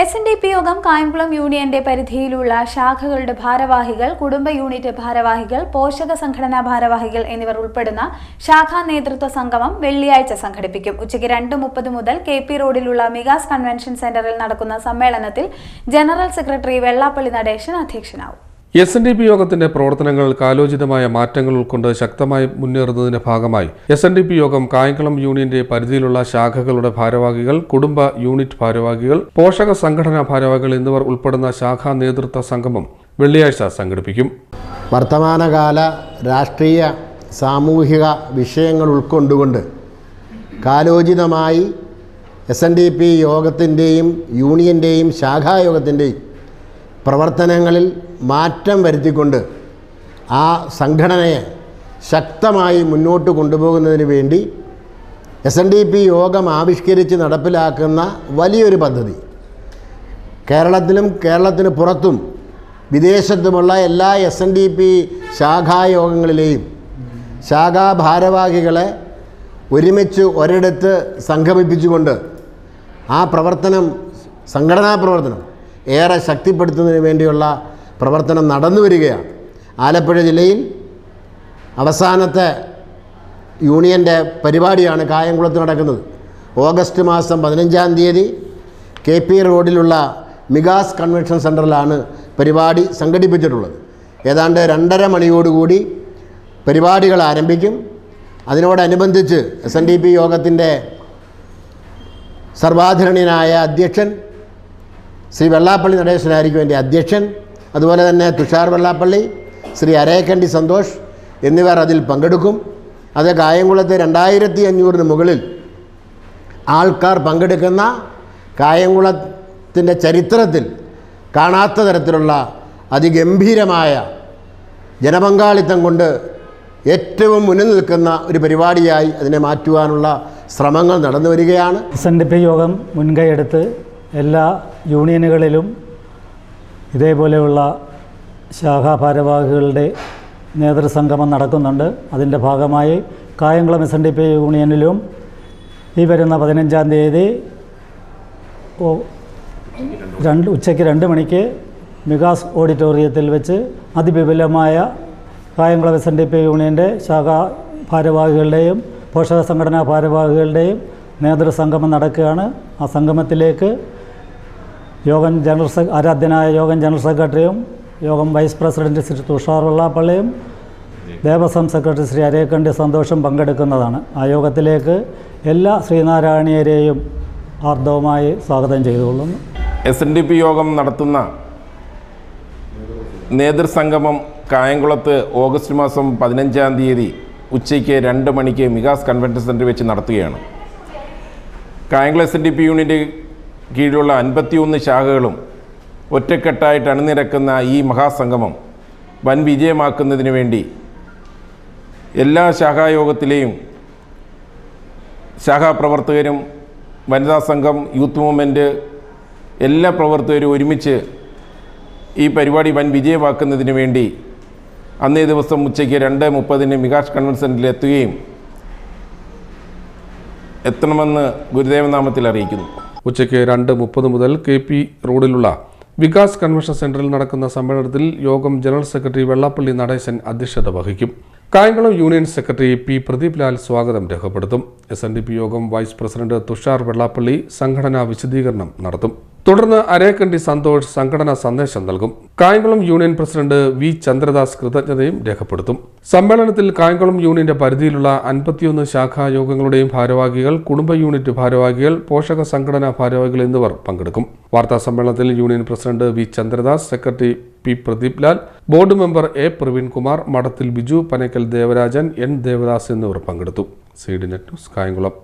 S N D P യോഗം കായംകുളം യൂണിയന്റെ പരിധിയിലുള്ള ശാഖകളുടെ ഭാരവാഹികൾ കുടുംബ യൂണിറ്റ് ഭാരവാഹികൾ പോഷക സംഘടനാ ഭാരവാഹികൾ എന്നിവർ ഉൾപ്പെടുന്ന ശാഖാ നേതൃത്വ സംഗമം വെള്ളിയാഴ്ച സംഘടിപ്പിക്കും. ഉച്ചയ്ക്ക് രണ്ട് മുപ്പത് മുതൽ കെ പി റോഡിലുള്ള മികാസ് കൺവെൻഷൻ സെന്ററിൽ നടക്കുന്ന സമ്മേളനത്തിൽ ജനറൽ സെക്രട്ടറി വെള്ളാപ്പള്ളി നടേശൻ അധ്യക്ഷനാവും. എസ് എൻ ഡി പി യോഗത്തിന്റെ പ്രവർത്തനങ്ങൾ കാലോചിതമായ മാറ്റങ്ങൾ ഉൾക്കൊണ്ട് ശക്തമായി മുന്നേറുന്നതിന്റെ ഭാഗമായി എസ് എൻ ഡി പി യോഗം കായംകുളം യൂണിയന്റെ പരിധിയിലുള്ള ശാഖകളുടെ ഭാരവാഹികൾ കുടുംബ യൂണിറ്റ് ഭാരവാഹികൾ പോഷക സംഘടനാ ഭാരവാഹികൾ എന്നിവർ ഉൾപ്പെടുന്ന ശാഖാ നേതൃത്വ സംഗമം വെള്ളിയാഴ്ച സംഘടിപ്പിക്കും. വർത്തമാനകാല രാഷ്ട്രീയ സാമൂഹിക വിഷയങ്ങൾ ഉൾക്കൊണ്ടുകൊണ്ട് കാലോചിതമായി എസ് എൻ ഡി പി യോഗത്തിന്റെയും യൂണിയന്റെയും ശാഖായോഗത്തിന്റെയും പ്രവർത്തനങ്ങളിൽ മാറ്റം വരുത്തിക്കൊണ്ട് ആ സംഘടനയെ ശക്തമായി മുന്നോട്ട് കൊണ്ടുപോകുന്നതിന് വേണ്ടി എസ് എൻ ഡി പി യോഗം ആവിഷ്കരിച്ച് നടപ്പിലാക്കുന്ന വലിയൊരു പദ്ധതി. കേരളത്തിലും കേരളത്തിന് പുറത്തും വിദേശത്തുമുള്ള എല്ലാ എസ് എൻ ഡി പി ശാഖായോഗങ്ങളിലെയും ശാഖാ ഭാരവാഹികളെ ഒരുമിച്ച് ഒരിടത്ത് സംഘമിപ്പിച്ചുകൊണ്ട് ആ പ്രവർത്തനം സംഘടനാ പ്രവർത്തനം ഏറെ ശക്തിപ്പെടുത്തുന്നതിന് വേണ്ടിയുള്ള പ്രവർത്തനം നടന്നു വരികയാണ്. ആലപ്പുഴ ജില്ലയിൽ അവസാനത്തെ യൂണിയന്റെ പരിപാടിയാണ് കായംകുളത്ത് നടക്കുന്നത്. ഓഗസ്റ്റ് മാസം പതിനഞ്ചാം തീയതി കെ പി റോഡിലുള്ള മികാസ് കൺവെൻഷൻ സെന്ററിലാണ് പരിപാടി സംഘടിപ്പിച്ചിട്ടുള്ളത്. ഏതാണ്ട് രണ്ടര മണിയോടുകൂടി പരിപാടികൾ ആരംഭിക്കും. അതിനോടനുബന്ധിച്ച് എസ് എൻ ഡി പി യോഗത്തിന്റെ സർവാധരണീയനായ അധ്യക്ഷൻ ശ്രീ വെള്ളാപ്പള്ളി നടേശനായിരിക്കും എന്റെ അധ്യക്ഷൻ. അതുപോലെ തന്നെ തുഷാർ വെള്ളാപ്പള്ളി ശ്രീ അരേക്കണ്ടി സന്തോഷ് എന്നിവർ അതിൽ പങ്കെടുക്കും. അത് കായംകുളത്ത് രണ്ടായിരത്തി അഞ്ഞൂറിന് മുകളിൽ ആൾക്കാർ പങ്കെടുക്കുന്ന കായംകുളത്തിന്റെ ചരിത്രത്തിൽ കാണാത്ത തരത്തിലുള്ള അതിഗംഭീരമായ ജനപങ്കാളിത്തം കൊണ്ട് ഏറ്റവും മുന്നിൽ നിൽക്കുന്ന ഒരു പരിപാടിയായി അതിനെ മാറ്റുവാനുള്ള ശ്രമങ്ങൾ നടന്നു വരികയാണ്. എസ് എൻ ഡി പി യോഗം മുൻകൈയെടുത്ത് എല്ലാ യൂണിയനുകളിലും ഇതേപോലെയുള്ള ശാഖാ ഭാരവാഹികളുടെ നേതൃസംഗമം നടക്കുന്നുണ്ട്. അതിന്റെ ഭാഗമായി Kayamkulam S N D P യൂണിയനിലും ഈ വരുന്ന പതിനഞ്ചാം തീയതി രണ്ട് ഉച്ചയ്ക്ക് രണ്ട് മണിക്ക് മികാസ് ഓഡിറ്റോറിയത്തിൽ വെച്ച് അതിവിപുലമായ Kayamkulam S N D P യൂണിയന്റെ ശാഖാ ഭാരവാഹികളുടെയും പോഷക സംഘടനാ ഭാരവാഹികളുടെയും നേതൃസംഗമം നടക്കുകയാണ്. ആ സംഗമത്തിലേക്ക് യോഗം ജനറൽ സെ ആരാധ്യനായ യോഗം ജനറൽ സെക്രട്ടറിയും യോഗം വൈസ് പ്രസിഡന്റ് ശ്രീ തുഷാർ വെള്ളാപ്പള്ളിയും ദേവസ്വം സെക്രട്ടറി ശ്രീ അരേക്കണ്ടി സന്തോഷം പങ്കെടുക്കുന്നതാണ്. ആ യോഗത്തിലേക്ക് എല്ലാ ശ്രീനാരായണീയരെയും ആർദ്രവുമായി സ്വാഗതം ചെയ്തുകൊള്ളുന്നു. എസ് എൻ ഡി പി യോഗം നടത്തുന്ന നേതൃസംഗമം കായംകുളത്ത് ഓഗസ്റ്റ് മാസം പതിനഞ്ചാം തീയതി ഉച്ചയ്ക്ക് രണ്ട് മണിക്ക് മികാസ് കൺവെൻഷൻ സെന്റർ വെച്ച് നടത്തുകയാണ്. Kayamkulam S N D P യൂണിയന്റെ കീഴിലുള്ള അൻപത്തിയൊന്ന് ശാഖകളും ഒറ്റക്കെട്ടായിട്ട് അണിനിരക്കുന്ന ഈ മഹാസംഗമം വൻ വിജയമാക്കുന്നതിന് വേണ്ടി എല്ലാ ശാഖായോഗത്തിലെയും ശാഖാപ്രവർത്തകരും വനിതാ സംഘം യൂത്ത് മൂവ്മെന്റ് എല്ലാ പ്രവർത്തകരും ഒരുമിച്ച് ഈ പരിപാടി വൻ വിജയമാക്കുന്നതിന് വേണ്ടി അന്നേ ദിവസം ഉച്ചയ്ക്ക് രണ്ട് മുപ്പതിന് മികാഷ് കൺവെൻഷനിൽ എത്തുകയും എത്തണമെന്ന് ഗുരുദേവനാമത്തിൽ അറിയിക്കുന്നു. ഉച്ചയ്ക്ക് രണ്ട് മുപ്പത് മുതൽ കെ പി റോഡിലുള്ള വികാസ് കൺവെൻഷൻ സെന്ററിൽ നടക്കുന്ന സമ്മേളനത്തിൽ യോഗം ജനറൽ സെക്രട്ടറി വെള്ളാപ്പള്ളി നടേശൻ അധ്യക്ഷത വഹിക്കും. Kayamkulam union secretary P Pradeep Lal സ്വാഗതം രേഖപ്പെടുത്തും. എസ് യോഗം വൈസ് പ്രസിഡന്റ് തുഷാർ വെള്ളാപ്പള്ളി സംഘടനാ വിശദീകരണം നടത്തും. തുടർന്ന് അരേക്കണ്ടി സന്തോഷ് സംഘടനാ സന്ദേശം നൽകും. Kayamkulam union president V Chandradas കൃതജ്ഞതയും രേഖപ്പെടുത്തും. സമ്മേളനത്തിൽ കായംകുളം യൂണിയന്റെ പരിധിയിലുള്ള അൻപത്തിയൊന്ന് ശാഖായോഗങ്ങളുടെയും ഭാരവാഹികൾ കുടുംബ യൂണിറ്റ് ഭാരവാഹികൾ പോഷക സംഘടനാ ഭാരവാഹികൾ എന്നിവർ പങ്കെടുക്കും. വാർത്താ സമ്മേളനത്തിൽ union president V Chandradas secretary P Pradeep Lal board member A Praveenkumar Madathil Biju Panakkal Devarajan N Devadas എന്നിവർ പങ്കെടുത്തു. C net news Kayamkulam.